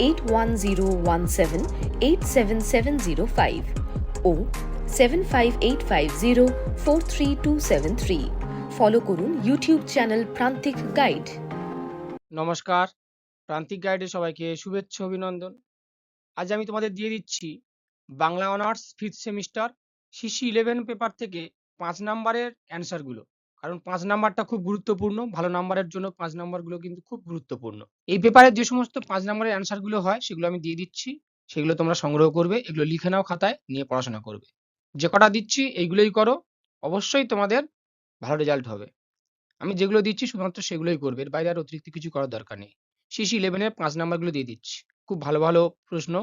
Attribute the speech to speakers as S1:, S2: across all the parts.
S1: eight one zero one seven eight seven seven zero five o seven five eight five zero four three two seven three follow করুন YouTube channel Prantik guide
S2: নমস্কার প্রান্তিক গাইডে সবাইকে শুভেচ্ছা, অভিনন্দন। আজ আমি তোমাদের দিয়ে দিচ্ছি Bangla honours fifth semester CC eleven paper থেকে পাঁচ নাম্বারের অ্যান্সারগুলো কারণ পাঁচ নাম্বারটা খুব গুরুত্বপূর্ণ, ভালো নাম্বারের জন্য পাঁচ নাম্বারগুলো কিন্তু খুব গুরুত্বপূর্ণ। এই পেপারের যে সমস্ত পাঁচ নাম্বারের অ্যান্সারগুলো হয়, সেগুলো আমি দিয়ে দিচ্ছি। সেগুলো তোমরা সংগ্রহ করবে, এগুলো লিখে নাও খাতায়, নিয়ে পড়াশোনা করবে। যে কটা দিচ্ছি, এইগুলোই করো। অবশ্যই তোমাদের ভালো রেজাল্ট হবে। আমি যেগুলো দিচ্ছি, শুধুমাত্র সেগুলোই করবে। এর বাইরে আর অতিরিক্ত কিছু করার দরকার নেই। সিসি ইলেভেনের পাঁচ নাম্বারগুলো দিয়ে দিচ্ছি। খুব ভালো ভালো প্রশ্ন।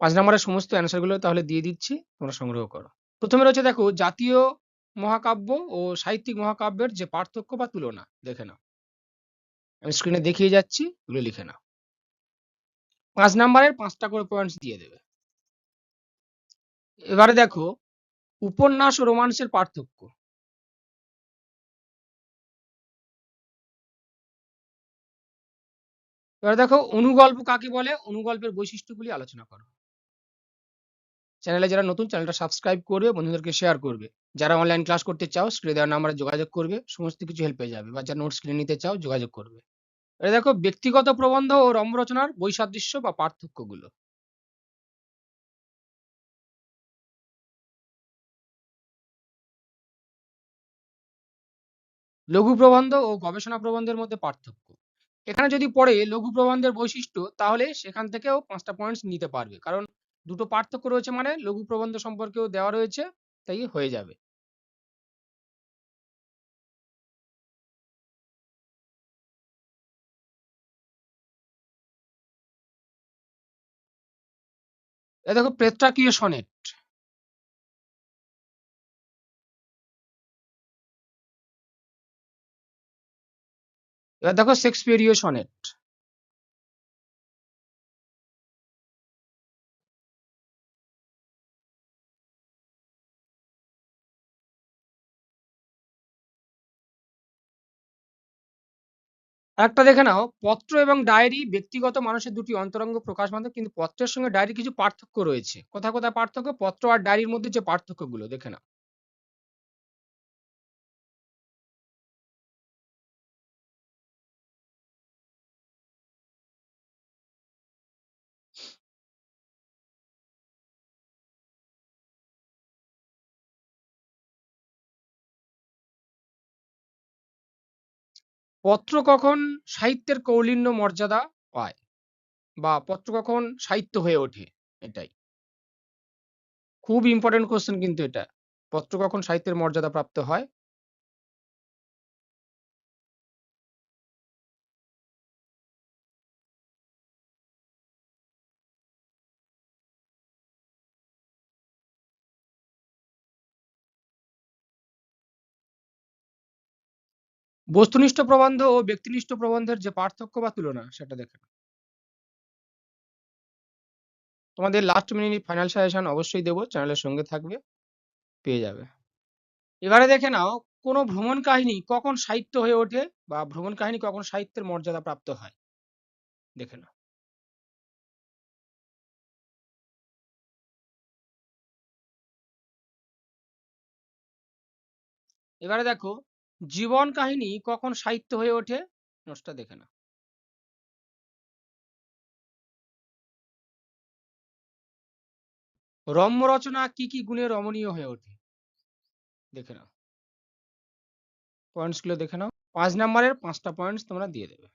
S2: পাঁচ নাম্বারের সমস্ত অ্যান্সারগুলো তাহলে দিয়ে দিচ্ছি, তোমরা সংগ্রহ করো। প্রথমে রয়েছে দেখো, জাতীয় মহাকাব্য ও সাহিত্যিক মহাকাব্যের যে পার্থক্য বা তুলনা, দেখে নাও। আমি স্ক্রিনে দেখিয়ে যাচ্ছি এগুলো লিখে নাও। পাঁচ নাম্বারের পাঁচটা করে পয়েন্টস দিয়ে দেবে। এবারে দেখো, উপন্যাস ও রোমান্সের পার্থক্য। এবার দেখো, অনুগল্প কাকে বলে? অনুগল্পের বৈশিষ্ট্যগুলি আলোচনা করো। চ্যানেলে যারা নতুন চ্যানেলটা সাবস্ক্রাইব করবে, বন্ধুদেরকে শেয়ার করবে। যারা অনলাইন ক্লাস করতে চাও স্ক্রিনে দেওয়ার নাম্বারে যোগাযোগ করবে, সমস্ত কিছু হেল্প পেয়ে যাবে। বা যারা নোটস কিনে নিতে চাও, যোগাযোগ করবে। এটা দেখো, ব্যক্তিগত প্রবন্ধ ও রম্য রচনার বৈসাদৃশ্য বা পার্থক্যগুলো। লঘু প্রবন্ধ ও গবেষণা প্রবন্ধের মধ্যে পার্থক্য। এখানে যদি পড়ে লঘু প্রবন্ধের বৈশিষ্ট্য, তাহলে সেখান থেকেও পাঁচটা পয়েন্টস নিতে পারবে। কারণ দুটো পার্থক্য রয়েছে মানে লঘু প্রবন্ধ সম্পর্কেও দেওয়া রয়েছে, তাই হয়ে যাবে। দেখো প্রেত্রাকীয় সনেট। এবার দেখো শেক্সপিয়ারীয় সনেট। একটা দেখে নাও। পত্র এবং ডায়েরি ব্যক্তিগত মানুষের দুটি অন্তরঙ্গ প্রকাশ মাধ্যম কিন্তু পত্রের সঙ্গে ডায়েরি কিছু পার্থক্য রয়েছে। কোথায় কোথায় পার্থক্য? পত্র আর ডায়েরির মধ্যে যে পার্থক্যগুলো, দেখে নাও। পত্র কখন সাহিত্যের কৌলিন্য মর্যাদা পায় বা পত্র কখন সাহিত্য হয়ে ওঠে এটাই। খুব ইম্পর্টেন্ট কোশ্চেন কিন্তু এটা। পত্র কখন সাহিত্যের মর্যাদা প্রাপ্ত হয় বস্তুনিষ্ঠ প্রবন্ধ ও ব্যক্তিনিষ্ঠ প্রবন্ধের যে পার্থক্য বা তুলনা, সেটা দেখে নাও। তোমাদের লাস্ট মিনিট ফাইনাল সাজেশন অবশ্যই দেবো চ্যানেলের সঙ্গে থাকবে, পেয়ে যাবে। এবারে দেখে নাও, কোনো ভ্রমণ কাহিনী কখন সাহিত্য হয়ে ওঠে বা ভ্রমণ কাহিনী কখন সাহিত্যের মর্যাদা প্রাপ্ত হয়? দেখে নাও। এবারে দেখো জীবন কাহিনী কখন সাহিত্য হয়ে ওঠে? নোটসটা দেখে না রম্য রচনা কি কি গুণে রমণীয় হয়ে ওঠে? দেখে নাও। পয়েন্টসগুলো দেখে নাও। পাঁচ নাম্বারের পাঁচটা পয়েন্টস তোমরা দিয়ে দেবে।